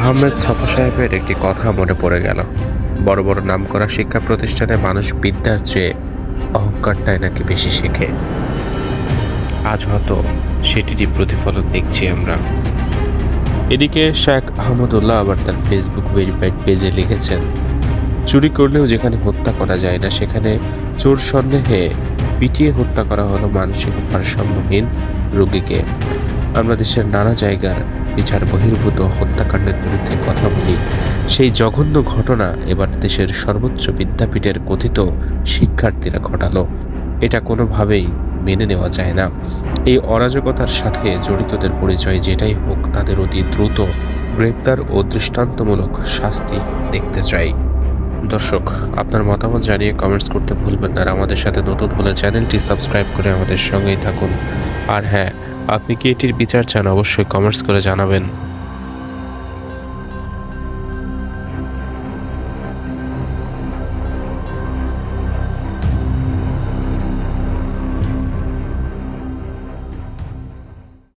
আহমেদ সফা সাহেবের একটি কথা মনে পড়ে গেল। বড় বড় নামকরা শিক্ষা প্রতিষ্ঠানে মানুষ বিদ্যার চেয়ে অহংকারটাই নাকি বেশি শেখে। আজ হয়তো সেটিরই প্রতিফলন দেখছি আমরা। এদিকে শেখ আহমদুল্লাহ আবার তার ফেসবুক ভেরিফাইড পেজে লিখেছেন, চুরি করলেও যেখানে হত্যা করা যায় না, সেখানে চোর সন্দেহে পিটিয়ে হত্যা করা হলো মানসিক ভারসাম্যহীন রোগীকে। আমরা দেশের নানা জায়গার বিচার বহির্ভূত হত্যাকাণ্ডের বিরুদ্ধে কথা বলি, সেই জঘন্য ঘটনা এবার দেশের সর্বোচ্চ বিদ্যাপীঠের কথিত শিক্ষার্থীরা ঘটালো। এটা কোনোভাবেই মেনে নেওয়া যায় না। এই অরাজকতার সাথে জড়িতদের পরিচয় যেটাই হোক, তাদের অতি দ্রুত গ্রেপ্তার ও দৃষ্টান্তমূলক শাস্তি দেখতে চাই। দর্শক, আপনার মতামত জানিয়ে কমেন্টস করতে ভুলবেন না। আর আমাদের সাথে নতুন হলে চ্যানেলটি সাবস্ক্রাইব করে আমাদের সঙ্গেই থাকুন। আর হ্যাঁ আপনি কি এটির বিচার চান? অবশ্যই কমেন্টস করে জানাবেন।